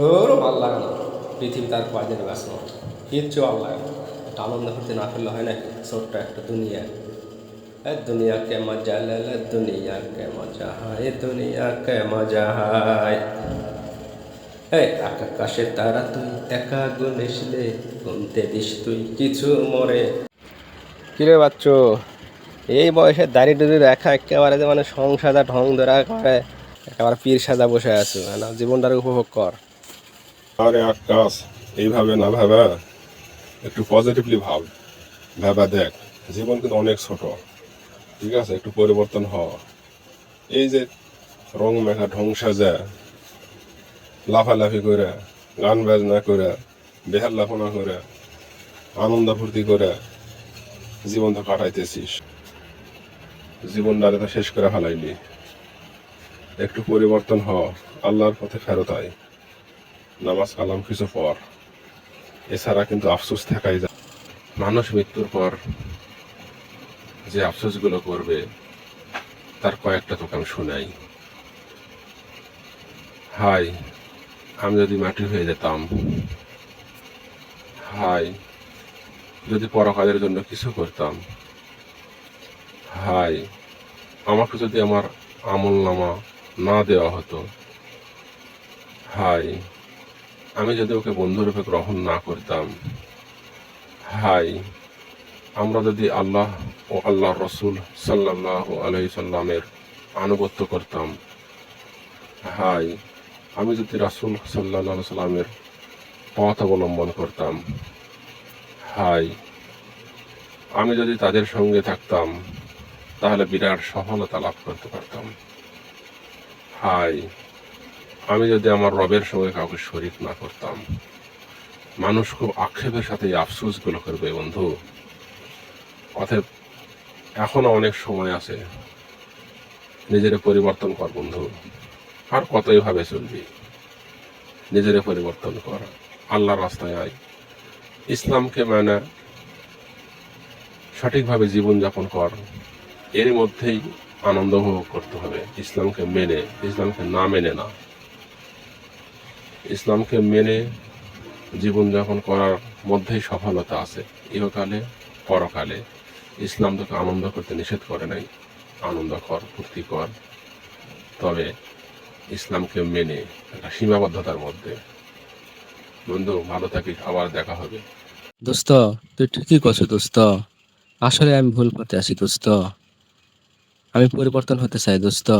ওর ভালো লাগে না। পৃথিবী তার কাজের ব্যস্ত কিচ্ছু ভালো লাগে না। একটা আনন্দ করতে না করলে হয় না ছোট্ট একটা দুনিয়া। এ দুনিয়া কে মজা লে দুনিয়া কে মজা হায় দুনিয়া কে মজা হায়। এই আকাশে তারা তুই, একা গুনিসলে গুনতে দিস তুই কিছু মরে। কিরে বাচ্চ, এই বয়সে দাড়ি টুড়ি রাখা একেবারে যে মানে সংসাদা ঢং ধরা করে, একেবারে পীর সাজা বসে আছো। জীবনটার উপভোগ কর। আরে আকাশ এইভাবে না ভাবা। একটু পজিটিভলি ভাব, ভাবা দেখ, জীবন কিন্তু অনেক ছোট, ঠিক আছে? একটু পরিবর্তন হ এই যে রং মেখা ঢং সাজা, লাফালাফি করে, গান বাজনা করে বেহার লাফনা করে, আনন্দ ফুর্তি করে জীবন তো কাটাইতেছিস। জীবন জীবনটারে তো শেষ করে ফেলাইলি। একটু পরিবর্তন হ আল্লাহর পথে ফেরত আয়। নামাজ কালাম কিছু পর। এছাড়া কিন্তু আফসোস থাকাই যায়। মানুষ মৃত্যুর পর যে আফসোসগুলো করবে, তার কয়েকটা তোকে আমি শোনাই। হাই, আমি যদি মাটি হয়ে যেতাম, হাই, যদি পরকালের জন্য কিছু করতাম, হাই, আমাকে যদি আমার আমল নামা না দেওয়া হতো, হাই আমি যদি ওকে বন্ধুরূপে গ্রহণ না করতাম, হাই, আমরা যদি আল্লাহ ও আল্লাহ রসুল সাল্লাহ আলহি সাল্লামের আনুগত্য করতাম, হাই, আমি যদি রাসুল সাল্লাহ সাল্লামের পথ অবলম্বন করতাম, হাই, আমি যদি তাদের সঙ্গে থাকতাম, তাহলে বিরাট সফলতা লাভ করতে পারতাম, হাই আমি যদি আমার রবের সঙ্গে কাউকে শরিক না করতাম, মানুষ খুব আক্ষেপের সাথে এই আফসোসগুলো করবে, বন্ধু। অতএব এখনও অনেক সময় আছে। নিজের পরিবর্তন কর, বন্ধু। আর কতই ভাবে চলবি? নিজের পরিবর্তন কর। আল্লাহ রাস্তায় আয়। ইসলামকে মানে সঠিকভাবে জীবনযাপন কর। এর মধ্যেই আনন্দ উপভোগ করতে হবে। ইসলামকে মেনে, ইসলামকে না মেনে না। ইসলামকে মেনে জীবনযাপন করার মধ্যেই সফলতা আছে। ইহকালে, পরকালে ইসলাম তোকে আনন্দ করতে নিষেধ করে নাই। আনন্দ কর, ফুর্তি কর। তবে ইসলামকে মেনে একটা সীমাবদ্ধতার মধ্যে। বন্ধু, ভালো থাকিস, আবার দেখা হবে। দোস্ত, তুই ঠিকই করছ দোস্ত। আসলে আমি ভুল করতে আছি দোস্ত। আমি পরিবর্তন হতে চাই দোস্ত।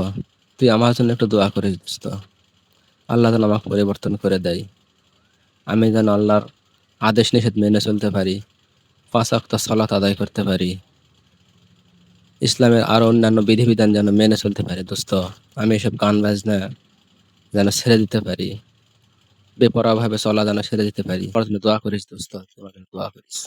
তুই আমার জন্য একটু দোয়া করিস দোস্ত। আল্লাহ যেন আমাকে পরিবর্তন করে দেয়। আমি যেন আল্লাহর আদেশ নিষেধ মেনে চলতে পারি, পাঁচ অক্ত সলাত আদায় করতে পারি। ইসলামের আরও অন্যান্য বিধিবিধান যেন মেনে চলতে পারি, দোস্ত। আমি এসব গান বাজনা যেন ছেড়ে দিতে পারি বেপরোয়া ভাবে চলা যেন ছেড়ে দিতে পারি। দোয়া করিস, দোস্ত। জন্য দোয়া করিস।